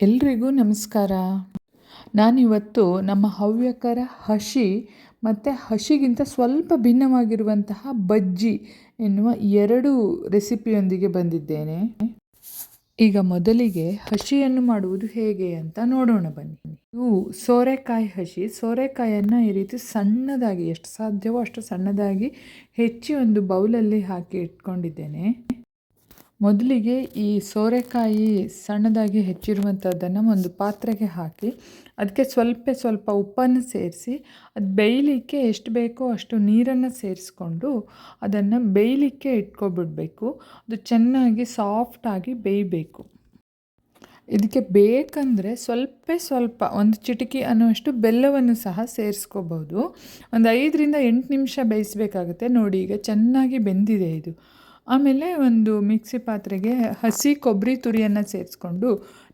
ಎಲ್ರಿಗೂ ನಮಸ್ಕಾರ. ನಾನಿವತ್ತು ನಮ್ಮ ಹವ್ಯಕರ ಹಸಿ ಮತ್ತು ಹಸಿಗಿಂತ ಸ್ವಲ್ಪ ಭಿನ್ನವಾಗಿರುವಂತಹ ಬಜ್ಜಿ ಎನ್ನುವ ಎರಡು ರೆಸಿಪಿಯೊಂದಿಗೆ ಬಂದಿದ್ದೇನೆ. ಈಗ ಮೊದಲಿಗೆ ಹಸಿಯನ್ನು ಮಾಡುವುದು ಹೇಗೆ ಅಂತ ನೋಡೋಣ ಬನ್ನಿ. ಇವು ಸೋರೆಕಾಯಿ ಹಸಿ ಸೋರೆಕಾಯನ್ನು ಈ ರೀತಿ ಸಣ್ಣದಾಗಿ, ಎಷ್ಟು ಸಾಧ್ಯವೋ ಅಷ್ಟು ಸಣ್ಣದಾಗಿ ಹೆಚ್ಚಿ ಒಂದು ಬೌಲಲ್ಲಿ ಹಾಕಿ ಇಟ್ಕೊಂಡಿದ್ದೇನೆ. ಮೊದಲಿಗೆ ಈ ಸೋರೆಕಾಯಿ ಸಣ್ಣದಾಗಿ ಹೆಚ್ಚಿರುವಂಥದ್ದನ್ನು ಒಂದು ಪಾತ್ರೆಗೆ ಹಾಕಿ ಅದಕ್ಕೆ ಸ್ವಲ್ಪ ಸ್ವಲ್ಪ ಉಪ್ಪನ್ನು ಸೇರಿಸಿ, ಅದು ಬೇಯಲಿಕ್ಕೆ ಎಷ್ಟು ಬೇಕೋ ಅಷ್ಟು ನೀರನ್ನು ಸೇರಿಸ್ಕೊಂಡು ಅದನ್ನು ಬೇಯಲಿಕ್ಕೆ ಇಟ್ಕೊಬಿಡಬೇಕು. ಅದು ಚೆನ್ನಾಗಿ ಸಾಫ್ಟಾಗಿ ಬೇಯಬೇಕು. ಇದಕ್ಕೆ ಬೇಕಂದರೆ ಸ್ವಲ್ಪ ಸ್ವಲ್ಪ ಒಂದು ಚಿಟಿಕೆ ಅನ್ನುವಷ್ಟು ಬೆಲ್ಲವನ್ನು ಸಹ ಸೇರಿಸ್ಕೋಬೋದು. ಒಂದು ಐದರಿಂದ ಎಂಟು ನಿಮಿಷ ಬೇಯಿಸಬೇಕಾಗುತ್ತೆ. ನೋಡಿ, ಈಗ ಚೆನ್ನಾಗಿ ಬೆಂದಿದೆ ಇದು. ಆಮೇಲೆ ಒಂದು ಮಿಕ್ಸಿ ಪಾತ್ರೆಗೆ ಹಸಿ ಕೊಬ್ಬರಿ ತುರಿಯನ್ನು ಸೇರಿಸ್ಕೊಂಡು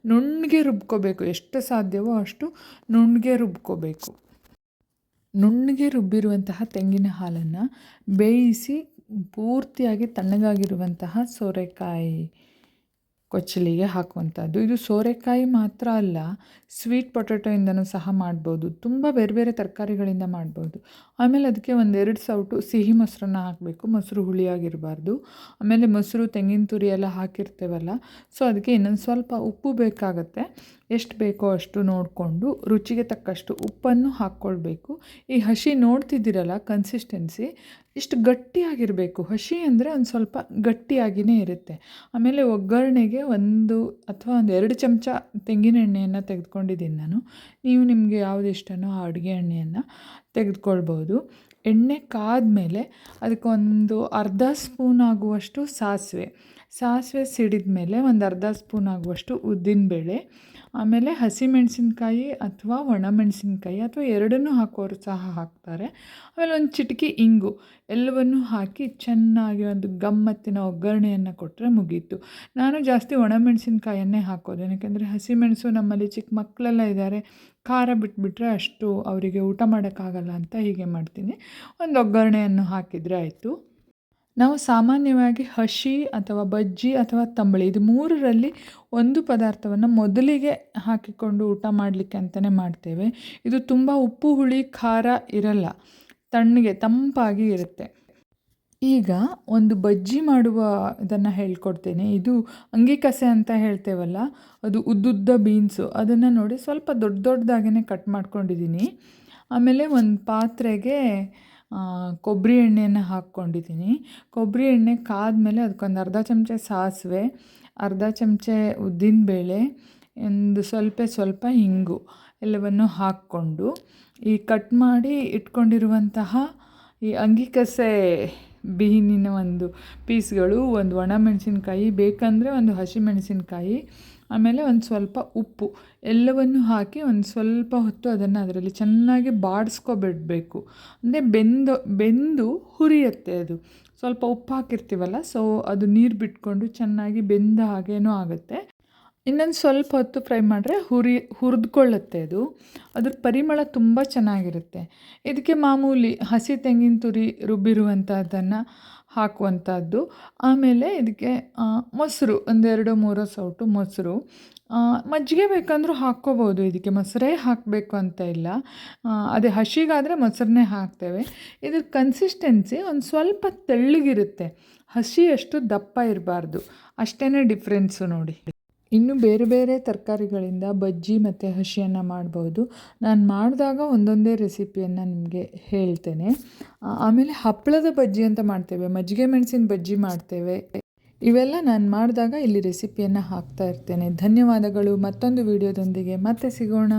ನುಣ್ಣಗೆ ರುಬ್ಕೋಬೇಕು. ಎಷ್ಟು ಸಾಧ್ಯವೋ ಅಷ್ಟು ನುಣ್ಣಗೆ ರುಬ್ಕೋಬೇಕು. ನುಣ್ಣಗೆ ರುಬ್ಬಿರುವಂತಹ ತೆಂಗಿನ ಹಾಲನ್ನು ಬೇಯಿಸಿ ಪೂರ್ತಿಯಾಗಿ ತಣ್ಣಗಾಗಿರುವಂತಹ ಸೋರೆಕಾಯಿ ಕೊಚ್ಚಲಿಗೆ ಹಾಕುವಂಥದ್ದು. ಇದು ಸೋರೆಕಾಯಿ ಮಾತ್ರ ಅಲ್ಲ ಸ್ವೀಟ್ ಪೊಟೊಟೊಯಿಂದನೂ ಸಹ ಮಾಡ್ಬೋದು. ತುಂಬ ಬೇರೆ ಬೇರೆ ತರಕಾರಿಗಳಿಂದ ಮಾಡ್ಬೋದು. ಆಮೇಲೆ ಅದಕ್ಕೆ ಒಂದೆರಡು ಸೌಟು ಸಿಹಿ ಮೊಸರನ್ನ ಹಾಕಬೇಕು. ಮೊಸರು ಹುಳಿಯಾಗಿರಬಾರ್ದು. ಆಮೇಲೆ ಮೊಸರು, ತೆಂಗಿನ ತುರಿ ಎಲ್ಲ ಹಾಕಿರ್ತೇವಲ್ಲ ಸೊ ಅದಕ್ಕೆ ಇನ್ನೊಂದು ಸ್ವಲ್ಪ ಉಪ್ಪು ಬೇಕಾಗತ್ತೆ. ಎಷ್ಟು ಬೇಕೋ ಅಷ್ಟು ನೋಡಿಕೊಂಡು ರುಚಿಗೆ ತಕ್ಕಷ್ಟು ಉಪ್ಪನ್ನು ಹಾಕ್ಕೊಳ್ಬೇಕು. ಈ ಹಸಿ ನೋಡ್ತಿದ್ದೀರಲ್ಲ ಕನ್ಸಿಸ್ಟೆನ್ಸಿ ಇಷ್ಟು ಗಟ್ಟಿಯಾಗಿರಬೇಕು. ಹಸಿ ಅಂದರೆ ಒಂದು ಸ್ವಲ್ಪ ಗಟ್ಟಿಯಾಗಿಯೇ ಇರುತ್ತೆ. ಆಮೇಲೆ ಒಗ್ಗರಣೆಗೆ ಒಂದು ಅಥವಾ ಒಂದು ಎರಡು ಚಮಚ ತೆಂಗಿನ ಎಣ್ಣೆಯನ್ನು ತೆಗೆದುಕೊಂಡಿದ್ದೀನಿ ನಾನು. ನೀವು ನಿಮಗೆ ಯಾವುದು ಇಷ್ಟನೋ ಆ ಅಡುಗೆ ಎಣ್ಣೆಯನ್ನು ತೆಗೆದುಕೊಳ್ಬೋದು. ಎಣ್ಣೆ ಕಾದ್ಮೇಲೆ ಅದಕ್ಕೊಂದು ಅರ್ಧ ಸ್ಪೂನ್ ಆಗುವಷ್ಟು ಸಾಸಿವೆ. ಸಾಸಿವೆ ಸಿಡಿದ ಮೇಲೆ ಒಂದು ಅರ್ಧ ಸ್ಪೂನ್ ಆಗುವಷ್ಟು ಉದ್ದಿನಬೇಳೆ. ಆಮೇಲೆ ಹಸಿಮೆಣಸಿನ್ಕಾಯಿ ಅಥವಾ ಒಣಮೆಣಸಿನ್ಕಾಯಿ ಅಥವಾ ಎರಡನ್ನೂ ಹಾಕೋರು ಸಹ ಹಾಕ್ತಾರೆ. ಆಮೇಲೆ ಒಂದು ಚಿಟಿಕೆ ಇಂಗು, ಎಲ್ಲವನ್ನೂ ಹಾಕಿ ಚೆನ್ನಾಗಿ ಒಂದು ಗಮ್ಮತ್ತಿನ ಒಗ್ಗರಣೆಯನ್ನು ಕೊಟ್ಟರೆ ಮುಗೀತು. ನಾನು ಜಾಸ್ತಿ ಒಣಮೆಣಸಿನ್ಕಾಯನ್ನೇ ಹಾಕೋದು. ಯಾಕೆಂದರೆ ಹಸಿಮೆಣಸು ನಮ್ಮಲ್ಲಿ ಚಿಕ್ಕ ಮಕ್ಕಳೆಲ್ಲ ಇದ್ದಾರೆ. ಖಾರ ಬಿಟ್ಬಿಟ್ರೆ ಅಷ್ಟು ಅವರಿಗೆ ಊಟ ಮಾಡೋಕ್ಕಾಗಲ್ಲ ಅಂತ ಹೀಗೆ ಮಾಡ್ತೀನಿ. ಒಂದು ಒಗ್ಗರಣೆಯನ್ನು ಹಾಕಿದರೆ ಆಯಿತು. ನಾವು ಸಾಮಾನ್ಯವಾಗಿ ಹಸಿ ಅಥವಾ ಬಜ್ಜಿ ಅಥವಾ ತಂಬಳಿ ಇದು ಮೂರರಲ್ಲಿ ಒಂದು ಪದಾರ್ಥವನ್ನು ಮೊದಲಿಗೆ ಹಾಕಿಕೊಂಡು ಊಟ ಮಾಡಲಿಕ್ಕೆ ಅಂತಲೇ ಮಾಡ್ತೇವೆ. ಇದು ತುಂಬ ಉಪ್ಪು, ಹುಳಿ, ಖಾರ ಇರಲ್ಲ. ತಣ್ಣಗೆ, ತಂಪಾಗಿ ಇರುತ್ತೆ. ಈಗ ಒಂದು ಬಜ್ಜಿ ಮಾಡುವ ಇದನ್ನು ಹೇಳ್ಕೊಡ್ತೇನೆ. ಇದು ಅಂಗಿಕಸೆ ಅಂತ ಹೇಳ್ತೇವಲ್ಲ, ಅದು ಉದ್ದುದ್ದ ಬೀನ್ಸು. ಅದನ್ನು ನೋಡಿ ಸ್ವಲ್ಪ ದೊಡ್ಡ ದೊಡ್ಡದಾಗೇ ಕಟ್ ಮಾಡ್ಕೊಂಡಿದ್ದೀನಿ. ಆಮೇಲೆ ಒಂದು ಪಾತ್ರೆಗೆ ಕೊಬ್ಬರಿ ಎಣ್ಣೆಯನ್ನು ಹಾಕ್ಕೊಂಡಿದ್ದೀನಿ. ಕೊಬ್ಬರಿ ಎಣ್ಣೆ ಕಾದ್ಮೇಲೆ ಅದಕ್ಕೊಂದು ಅರ್ಧ ಚಮಚ ಸಾಸಿವೆ, ಅರ್ಧ ಚಮಚ ಉದ್ದಿನಬೇಳೆ ಒಂದು ಸ್ವಲ್ಪ ಸ್ವಲ್ಪ ಹಿಂಗು ಎಲ್ಲವನ್ನು ಹಾಕ್ಕೊಂಡು ಈ ಕಟ್ ಮಾಡಿ ಇಟ್ಕೊಂಡಿರುವಂತಹ ಈ ಅಂಗಿಕಸೆ ಬೀನಿನ ಒಂದು ಪೀಸ್ಗಳು, ಒಂದು ಒಣಮೆಣಸಿನ್ಕಾಯಿ, ಬೇಕಂದರೆ ಒಂದು ಹಸಿಮೆಣಸಿನ್ಕಾಯಿ, ಆಮೇಲೆ ಒಂದು ಸ್ವಲ್ಪ ಉಪ್ಪು, ಎಲ್ಲವನ್ನು ಹಾಕಿ ಒಂದು ಸ್ವಲ್ಪ ಹೊತ್ತು ಅದನ್ನು ಅದರಲ್ಲಿ ಚೆನ್ನಾಗಿ ಬಾಡಿಸ್ಕೊಬಿಡಬೇಕು. ಅಂದರೆ ಬೆಂದು ಬೆಂದು ಹುರಿಯುತ್ತೆ ಅದು. ಸ್ವಲ್ಪ ಉಪ್ಪು ಹಾಕಿರ್ತೀವಲ್ಲ, ಸೊ ಅದು ನೀರು ಬಿಟ್ಕೊಂಡು ಚೆನ್ನಾಗಿ ಬೆಂದ ಹಾಗೇನೂ ಆಗುತ್ತೆ. ಇನ್ನೊಂದು ಸ್ವಲ್ಪ ಹೊತ್ತು ಫ್ರೈ ಮಾಡಿದ್ರೆ ಹುರಿ, ಹುರಿದ್ಕೊಳ್ಳುತ್ತೆ ಅದು. ಅದ್ರ ಪರಿಮಳ ತುಂಬ ಚೆನ್ನಾಗಿರುತ್ತೆ. ಇದಕ್ಕೆ ಮಾಮೂಲಿ ಹಸಿ ತೆಂಗಿನ ತುರಿ ರುಬ್ಬಿರುವಂಥದ್ದನ್ನು ಹಾಕುವಂಥದ್ದು ಆಮೇಲೆ ಇದಕ್ಕೆ ಮೊಸರು, ಒಂದೆರಡು, ಮೂರು ಸೌಟು ಮೊಸರು. ಮಜ್ಜಿಗೆ ಬೇಕಂದರೂ ಹಾಕ್ಕೋಬೋದು. ಇದಕ್ಕೆ ಮೊಸರೇ ಹಾಕಬೇಕು ಅಂತ ಇಲ್ಲ. ಅದೇ ಹಸಿಗಾದರೆ ಮೊಸರನ್ನೇ ಹಾಕ್ತೇವೆ. ಇದ್ರ ಕನ್ಸಿಸ್ಟೆನ್ಸಿ ಒಂದು ಸ್ವಲ್ಪ ತೆಳ್ಳಗಿರುತ್ತೆ. ಹಸಿ ಅಷ್ಟು ದಪ್ಪ ಇರಬಾರ್ದು. ಅಷ್ಟೇ ಡಿಫ್ರೆನ್ಸು ನೋಡಿ. ಇನ್ನು ಬೇರೆ ಬೇರೆ ತರಕಾರಿಗಳಿಂದ ಬಜ್ಜಿ ಮತ್ತು ಹಸಿಯನ್ನು ಮಾಡ್ಬೋದು. ನಾನು ಮಾಡಿದಾಗ ಒಂದೊಂದೇ ರೆಸಿಪಿಯನ್ನು ನಿಮಗೆ ಹೇಳ್ತೇನೆ. ಆಮೇಲೆ ಹಪ್ಪಳದ ಬಜ್ಜಿ ಅಂತ ಮಾಡ್ತೇವೆ. ಮಜ್ಜಿಗೆ ಮೆಣಸಿನ ಬಜ್ಜಿ ಮಾಡ್ತೇವೆ. ಇವೆಲ್ಲ ನಾನು ಮಾಡಿದಾಗ ಇಲ್ಲಿ ರೆಸಿಪಿಯನ್ನು ಹಾಕ್ತಾ ಇರ್ತೇನೆ. ಧನ್ಯವಾದಗಳು. ಮತ್ತೊಂದು ವಿಡಿಯೋದೊಂದಿಗೆ ಮತ್ತೆ ಸಿಗೋಣ.